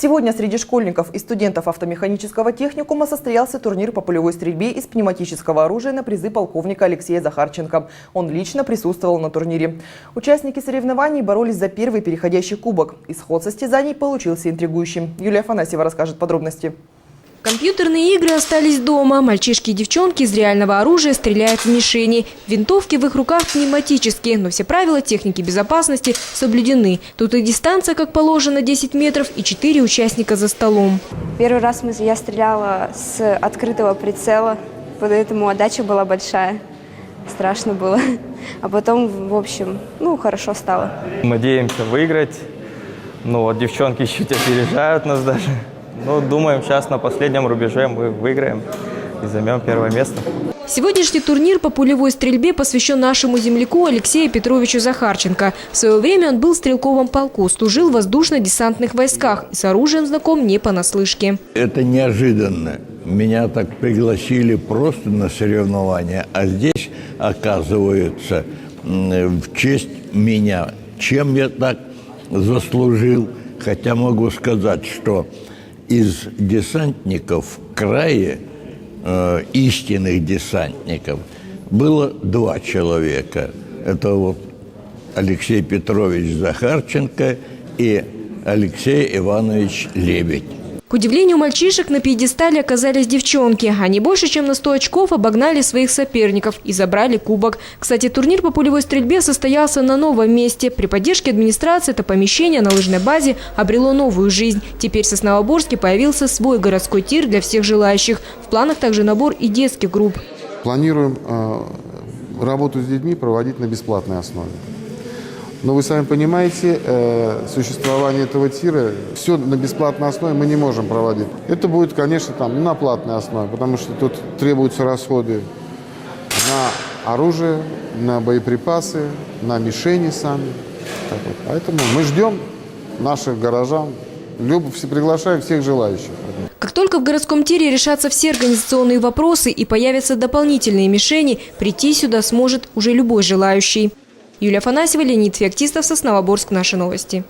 Сегодня среди школьников и студентов автомеханического техникума состоялся турнир по полевой стрельбе из пневматического оружия на призы полковника Алексея Захарченко. Он лично присутствовал на турнире. Участники соревнований боролись за первый переходящий кубок. Исход состязаний получился интригующим. Юлия Афанасьева расскажет подробности. Компьютерные игры остались дома. Мальчишки и девчонки из реального оружия стреляют в мишени. Винтовки в их руках пневматические, но все правила техники безопасности соблюдены. Тут и дистанция, как положено, 10 метров, и 4 участника за столом. Первый раз я стреляла с открытого прицела, поэтому отдача была большая. Страшно было. А потом, в общем, ну, хорошо стало. Надеемся выиграть. Ну вот девчонки чуть опережают нас даже. Ну, думаем, сейчас на последнем рубеже мы выиграем и займем первое место. Сегодняшний турнир по пулевой стрельбе посвящен нашему земляку Алексею Петровичу Захарченко. В свое время он был в стрелковом полку, служил в воздушно-десантных войсках и с оружием знаком не понаслышке. Это неожиданно. Меня так пригласили просто на соревнования, а здесь, оказывается, в честь меня. Чем я так заслужил? Хотя могу сказать, что из десантников в крае, э, истинных десантников, было два человека. Это вот Алексей Петрович Захарченко и Алексей Иванович Лебедь. К удивлению мальчишек, на пьедестале оказались девчонки. Они больше, чем на 100 очков обогнали своих соперников и забрали кубок. Кстати, турнир по пулевой стрельбе состоялся на новом месте. При поддержке администрации это помещение на лыжной базе обрело новую жизнь. Теперь в Сосновоборске появился свой городской тир для всех желающих. В планах также набор и детских групп. Планируем э, работу с детьми проводить на бесплатной основе. Но вы сами понимаете, э, существование этого тира, все на бесплатной основе мы не можем проводить. Это будет, конечно, там на платной основе, потому что тут требуются расходы на оружие, на боеприпасы, на мишени сами. Так вот. Поэтому мы ждем наших горожан, люб- приглашаем всех желающих. Как только в городском тире решатся все организационные вопросы и появятся дополнительные мишени, прийти сюда сможет уже любой желающий. Юлия Афанасьева, Леонид Феоктистов, Сосновоборск. Наши новости.